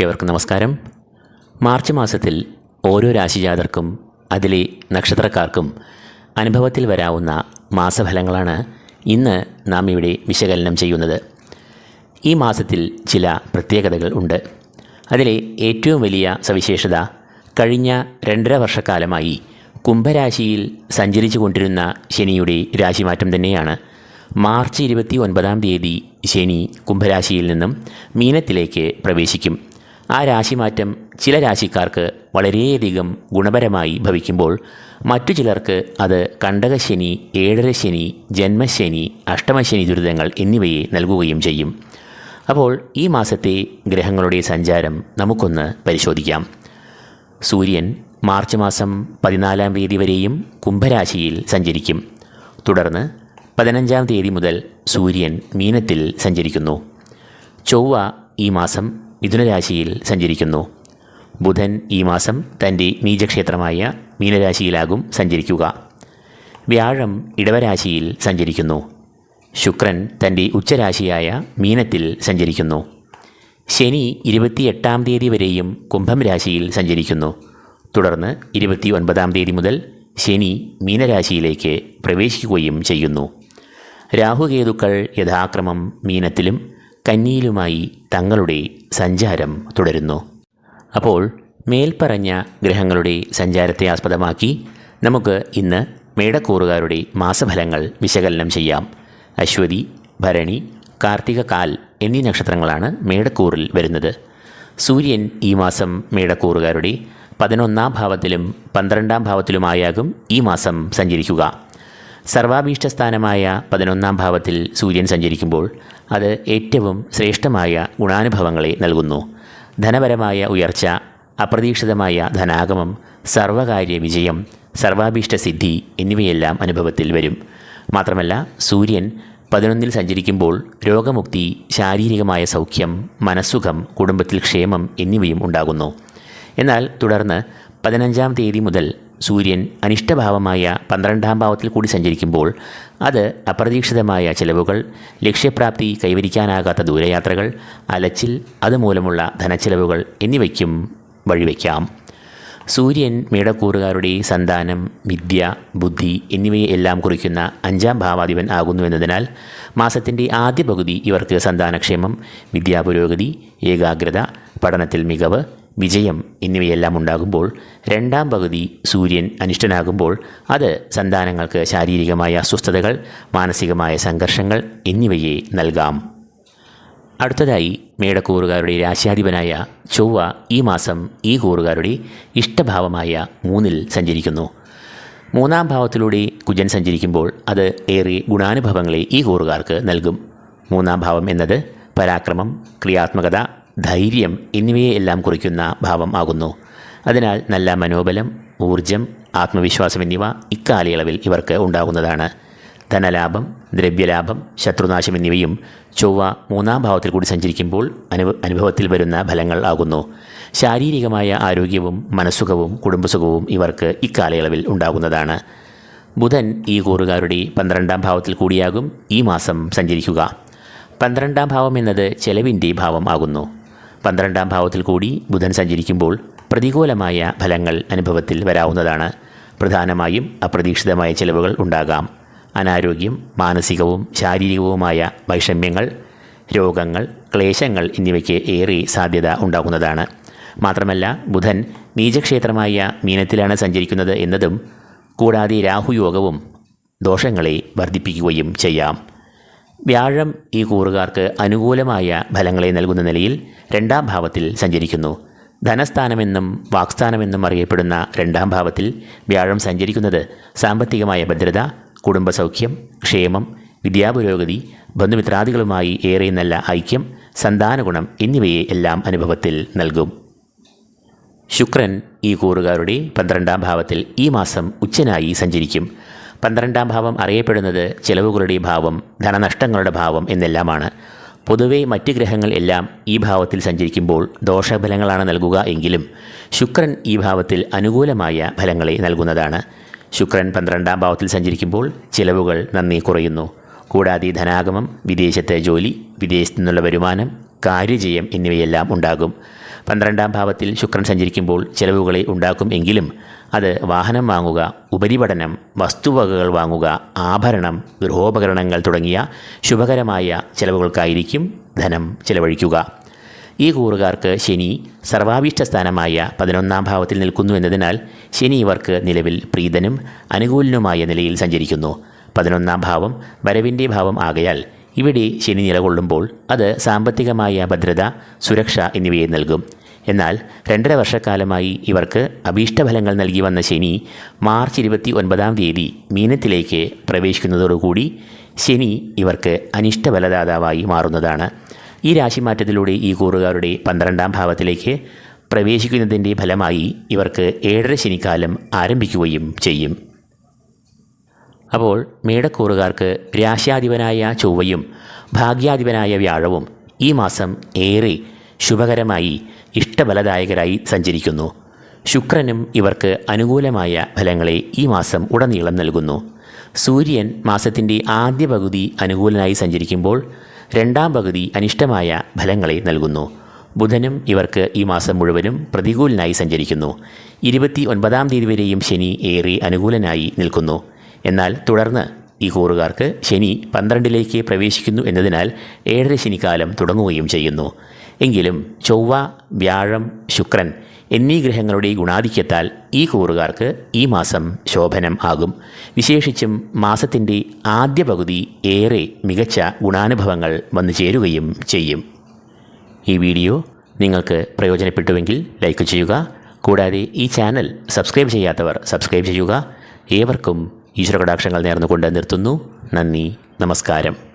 ഏവർക്കും നമസ്കാരം. മാർച്ച് മാസത്തിൽ ഓരോ രാശിജാതർക്കും അതിലെ നക്ഷത്രക്കാർക്കും അനുഭവത്തിൽ വരാവുന്ന മാസഫലങ്ങളാണ് ഇന്ന് നാം ഇവിടെ വിശകലനം ചെയ്യുന്നത്. ഈ മാസത്തിൽ ചില പ്രത്യേകതകൾ ഉണ്ട്. അതിലെ ഏറ്റവും വലിയ സവിശേഷത കഴിഞ്ഞ രണ്ടര വർഷക്കാലമായി കുംഭരാശിയിൽ സഞ്ചരിച്ചു കൊണ്ടിരുന്ന ശനിയുടെ രാശിമാറ്റം തന്നെയാണ്. മാർച്ച് ഇരുപത്തി ഒൻപതാം തീയതി ശനി കുംഭരാശിയിൽ നിന്നും മീനത്തിലേക്ക് പ്രവേശിക്കും. ആ രാശിമാറ്റം ചില രാശിക്കാർക്ക് വളരെയധികം ഗുണപരമായി ഭവിക്കുമ്പോൾ മറ്റു ചിലർക്ക് അത് കണ്ടകശനി ഏഴര ശനി ജന്മശനി അഷ്ടമശനി ദുരിതങ്ങൾ എന്നിവയെ നൽകുകയും ചെയ്യും. അപ്പോൾ ഈ മാസത്തെ ഗ്രഹങ്ങളുടെ സഞ്ചാരം നമുക്കൊന്ന് പരിശോധിക്കാം. സൂര്യൻ മാർച്ച് മാസം പതിനാലാം തീയതി വരെയും കുംഭരാശിയിൽ സഞ്ചരിക്കും. തുടർന്ന് പതിനഞ്ചാം തീയതി മുതൽ സൂര്യൻ മീനത്തിൽ സഞ്ചരിക്കുന്നു. ചൊവ്വ ഈ മാസം മിഥുനരാശിയിൽ സഞ്ചരിക്കുന്നു. ബുധൻ ഈ മാസം തന്റെ നീചക്ഷേത്രമായ മീനരാശിയിലാകും സഞ്ചരിക്കുക. വ്യാഴം ഇടവരാശിയിൽ സഞ്ചരിക്കുന്നു. ശുക്രൻ തന്റെ ഉച്ചരാശിയായ മീനത്തിൽ സഞ്ചരിക്കുന്നു. ശനി ഇരുപത്തിയെട്ടാം തീയതി വരെയും കുംഭം രാശിയിൽ സഞ്ചരിക്കുന്നു. തുടർന്ന് ഇരുപത്തി ഒൻപതാം തീയതി മുതൽ ശനി മീനരാശിയിലേക്ക് പ്രവേശിക്കുകയും ചെയ്യുന്നു. രാഹുകേതുക്കൾ യഥാക്രമം മീനത്തിലും കന്നിയിലുമായി തങ്ങളുടെ സഞ്ചാരം തുടരുന്നു. അപ്പോൾ മേൽപ്പറഞ്ഞ ഗ്രഹങ്ങളുടെ സഞ്ചാരത്തെ ആസ്പദമാക്കി നമുക്ക് ഇന്ന് മേടക്കൂറുകാരുടെ മാസഫലങ്ങൾ വിശകലനം ചെയ്യാം. അശ്വതി ഭരണി കാർത്തിക കാൽ എന്നീ നക്ഷത്രങ്ങളാണ് മേടക്കൂറിൽ വരുന്നത്. സൂര്യൻ ഈ മാസം മേടക്കൂറുകാരുടെ പതിനൊന്നാം ഭാവത്തിലും പന്ത്രണ്ടാം ഭാവത്തിലുമായാകും ഈ മാസം സഞ്ചരിക്കുക. സർവാഭീഷ്ടസ്ഥാനമായ പതിനൊന്നാം ഭാവത്തിൽ സൂര്യൻ സഞ്ചരിക്കുമ്പോൾ അത് ഏറ്റവും ശ്രേഷ്ഠമായ ഗുണാനുഭവങ്ങളെ നൽകുന്നു. ധനപരമായ ഉയർച്ച അപ്രതീക്ഷിതമായ ധനാഗമം സർവകാര്യ വിജയം സർവാഭീഷ്ടസിദ്ധി എന്നിവയെല്ലാം അനുഭവത്തിൽ വരും. മാത്രമല്ല സൂര്യൻ പതിനൊന്നിൽ സഞ്ചരിക്കുമ്പോൾ രോഗമുക്തി ശാരീരികമായ സൗഖ്യം മനസ്സുഖം കുടുംബത്തിൽ ക്ഷേമം എന്നിവയും ഉണ്ടാകുന്നു. എന്നാൽ തുടർന്ന് പതിനഞ്ചാം തീയതി മുതൽ സൂര്യൻ അനിഷ്ടഭാവമായ പന്ത്രണ്ടാം ഭാവത്തിൽ കൂടി സഞ്ചരിക്കുമ്പോൾ അത് അപ്രതീക്ഷിതമായ ചിലവുകൾ ലക്ഷ്യപ്രാപ്തി കൈവരിക്കാനാകാത്ത ദൂരയാത്രകൾ അലച്ചിൽ അതുമൂലമുള്ള ധനച്ചിലവുകൾ എന്നിവയ്ക്കും വഴിവെക്കാം. സൂര്യൻ മേടക്കൂറുകാരുടെ സന്താനം വിദ്യ ബുദ്ധി എന്നിവയെ എല്ലാം കുറിക്കുന്ന അഞ്ചാം ഭാവാധിപൻ ആകുന്നു എന്നതിനാൽ മാസത്തിന്റെ ആദ്യ പകുതി ഇവർക്ക് സന്താനക്ഷേമം വിദ്യാപുരോഗതി ഏകാഗ്രത പഠനത്തിൽ മികവ് വിജയം എന്നിവയെല്ലാം ഉണ്ടാകുമ്പോൾ രണ്ടാം പകുതി സൂര്യൻ അനിഷ്ടനാകുമ്പോൾ അത് സന്താനങ്ങൾക്ക് ശാരീരികമായ അസ്വസ്ഥതകൾ മാനസികമായ സംഘർഷങ്ങൾ എന്നിവയെ നൽകാം. അടുത്തതായി മേടക്കൂറുകാരുടെ രാശ്യാധിപനായ ചൊവ്വ ഈ മാസം ഈ കൂറുകാരുടെ ഇഷ്ടഭാവമായ മൂന്നിൽ സഞ്ചരിക്കുന്നു. മൂന്നാം ഭാവത്തിലൂടെ കുജൻ സഞ്ചരിക്കുമ്പോൾ അത് ഏറെ ഗുണാനുഭവങ്ങളെ ഈ കൂറുകാർക്ക് നൽകും. മൂന്നാം ഭാവം എന്നത് പരാക്രമം ക്രിയാത്മകത ധൈര്യം എന്നിവയെല്ലാം കുറിക്കുന്ന ഭാവം ആകുന്നു. അതിനാൽ നല്ല മനോബലം ഊർജം ആത്മവിശ്വാസം എന്നിവ ഇക്കാലയളവിൽ ഇവർക്ക് ഉണ്ടാകുന്നതാണ്. ധനലാഭം ദ്രവ്യലാഭം ശത്രുനാശം എന്നിവയും ചൊവ്വ മൂന്നാം ഭാവത്തിൽ കൂടി സഞ്ചരിക്കുമ്പോൾ അനുഭ അനുഭവത്തിൽ വരുന്ന ഫലങ്ങൾ ആകുന്നു. ശാരീരികമായ ആരോഗ്യവും മനസ്സുഖവും കുടുംബസുഖവും ഇവർക്ക് ഇക്കാലയളവിൽ ഉണ്ടാകുന്നതാണ്. ബുധൻ ഈ കൂറുകാരുടെ പന്ത്രണ്ടാം ഭാവത്തിൽ കൂടിയാകും ഈ മാസം സഞ്ചരിക്കുക. പന്ത്രണ്ടാം ഭാവം എന്നത് ചെലവിന്റെ ഭാവം ആകുന്നു. പന്ത്രണ്ടാം ഭാവത്തിൽ കൂടി ബുധൻ സഞ്ചരിക്കുമ്പോൾ പ്രതികൂലമായ ഫലങ്ങൾ അനുഭവത്തിൽ വരാവുന്നതാണ്. പ്രധാനമായും അപ്രതീക്ഷിതമായ ചിലവുകൾ ഉണ്ടാകാം. അനാരോഗ്യം മാനസികവും ശാരീരികവുമായ വൈഷമ്യങ്ങൾ രോഗങ്ങൾ ക്ലേശങ്ങൾ എന്നിവയ്ക്ക് ഏറെ സാധ്യത ഉണ്ടാകുന്നതാണ്. മാത്രമല്ല ബുധൻ നീചക്ഷേത്രമായ മീനത്തിലാണ് സഞ്ചരിക്കുന്നത് എന്നതും കൂടാതെ രാഹുയോഗവും ദോഷങ്ങളെ വർദ്ധിപ്പിക്കുകയും ചെയ്യാം. വ്യാഴം ഈ കൂറുകാർക്ക് അനുകൂലമായ ഫലങ്ങളെ നൽകുന്ന നിലയിൽ രണ്ടാം ഭാവത്തിൽ സഞ്ചരിക്കുന്നു. ധനസ്ഥാനമെന്നും വാക്സ്ഥാനമെന്നും അറിയപ്പെടുന്ന രണ്ടാം ഭാവത്തിൽ വ്യാഴം സഞ്ചരിക്കുന്നത് സാമ്പത്തികമായ ഭദ്രത കുടുംബസൗഖ്യം ക്ഷേമം വിദ്യാപുരോഗതി ബന്ധുമിത്രാദികളുമായി ഏറെ നല്ല ഐക്യം സന്താനഗുണം എന്നിവയെ എല്ലാം അനുഭവത്തിൽ നൽകും. ശുക്രൻ ഈ കൂറുകാരുടെ പന്ത്രണ്ടാം ഭാവത്തിൽ ഈ മാസം ഉച്ചനായി സഞ്ചരിക്കും. പന്ത്രണ്ടാം ഭാവം അറിയപ്പെടുന്നത് ചിലവുകളുടെ ഭാവം ധനനഷ്ടങ്ങളുടെ ഭാവം എന്നെല്ലാമാണ്. പൊതുവേ മറ്റ് ഗ്രഹങ്ങൾ എല്ലാം ഈ ഭാവത്തിൽ സഞ്ചരിക്കുമ്പോൾ ദോഷഫലങ്ങളാണ് നൽകുക എങ്കിലും ശുക്രൻ ഈ ഭാവത്തിൽ അനുകൂലമായ ഫലങ്ങളെ നൽകുന്നതാണ്. ശുക്രൻ പന്ത്രണ്ടാം ഭാവത്തിൽ സഞ്ചരിക്കുമ്പോൾ ചിലവുകൾ നന്ദി കുറയുന്നു. കൂടാതെ ധനാഗമം വിദേശത്തെ ജോലി വിദേശത്തു നിന്നുള്ള വരുമാനം കാര്യജയം എന്നിവയെല്ലാം ഉണ്ടാകും. പന്ത്രണ്ടാം ഭാവത്തിൽ ശുക്രൻ സഞ്ചരിക്കുമ്പോൾ ചിലവുകളെ ഉണ്ടാക്കും എങ്കിലും അത് വാഹനം വാങ്ങുക ഉപരിപഠനം വസ്തുവകകൾ വാങ്ങുക ആഭരണം ഗൃഹോപകരണങ്ങൾ തുടങ്ങിയ ശുഭകരമായ ചെലവുകൾക്കായിരിക്കും ധനം ചെലവഴിക്കുക. ഈ കൂറുകാർക്ക് ശനി സർവാഭീഷ്ട സ്ഥാനമായ പതിനൊന്നാം ഭാവത്തിൽ നിൽക്കുന്നു എന്നതിനാൽ ശനി ഇവർക്ക് നിലവിൽ പ്രീതനും അനുകൂലനുമായ നിലയിൽ സഞ്ചരിക്കുന്നു. പതിനൊന്നാം ഭാവം വരവിന്റെ ഭാവം ആകയാൽ ഇവിടെ ശനി നിലകൊള്ളുമ്പോൾ അത് സാമ്പത്തികമായ ഭദ്രത സുരക്ഷ എന്നിവയെ നൽകും. എന്നാൽ രണ്ടര വർഷക്കാലമായി ഇവർക്ക് അഭീഷ്ടഫലങ്ങൾ നൽകി വന്ന ശനി മാർച്ച് ഇരുപത്തി ഒൻപതാം തീയതി മീനത്തിലേക്ക് പ്രവേശിക്കുന്നതോടുകൂടി ശനി ഇവർക്ക് അനിഷ്ടഫലദാതാവായി മാറുന്നതാണ്. ഈ രാശിമാറ്റത്തിലൂടെ ഈ കൂറുകാരുടെ പന്ത്രണ്ടാം ഭാവത്തിലേക്ക് പ്രവേശിക്കുന്നതിന്റെ ഫലമായി ഇവർക്ക് ഏഴര ശനിക്കാലം ആരംഭിക്കുകയും ചെയ്യും. അപ്പോൾ മേടക്കൂറുകാർക്ക് രാശ്യാധിപനായ ചൊവ്വയും ഭാഗ്യാധിപനായ വ്യാഴവും ഈ മാസം ഏറെ ശുഭകരമായി ഇഷ്ടഫലദായകരായി സഞ്ചരിക്കുന്നു. ശുക്രനും ഇവർക്ക് അനുകൂലമായ ഫലങ്ങളെ ഈ മാസം ഉടനീളം നൽകുന്നു. സൂര്യൻ മാസത്തിന്റെ ആദ്യ പകുതി അനുകൂലനായി സഞ്ചരിക്കുമ്പോൾ രണ്ടാം പകുതി അനിഷ്ടമായ ഫലങ്ങളെ നൽകുന്നു. ബുധനും ഇവർക്ക് ഈ മാസം മുഴുവനും പ്രതികൂലനായി സഞ്ചരിക്കുന്നു. ഇരുപത്തി ഒൻപതാം തീയതി വരെയും ശനി ഏറെ അനുകൂലനായി നിൽക്കുന്നു. എന്നാൽ തുടർന്ന് ഈ കൂറുകാർക്ക് ശനി പന്ത്രണ്ടിലേക്ക് പ്രവേശിക്കുന്നു എന്നതിനാൽ ഏഴര ശനിക്കാലം തുടങ്ങുകയും ചെയ്യുന്നു. എങ്കിലും ചൊവ്വ വ്യാഴം ശുക്രൻ എന്നീ ഗ്രഹങ്ങളുടെ ഗുണാധിക്യത്താൽ ഈ കൂറുകാർക്ക് ഈ മാസം ശോഭനം ആകും. വിശേഷിച്ചും മാസത്തിന്റെ ആദ്യ പകുതി ഏറെ മികച്ച ഗുണാനുഭവങ്ങൾ വന്നു ചേരുകയും ചെയ്യും. ഈ വീഡിയോ നിങ്ങൾക്ക് പ്രയോജനപ്പെട്ടുവെങ്കിൽ ലൈക്ക് ചെയ്യുക. കൂടാതെ ഈ ചാനൽ സബ്സ്ക്രൈബ് ചെയ്യാത്തവർ സബ്സ്ക്രൈബ് ചെയ്യുക. ഏവർക്കും ഈശ്വരകടാക്ഷങ്ങൾ നേർന്നുകൊണ്ട് നിർത്തുന്നു. നന്ദി നമസ്കാരം.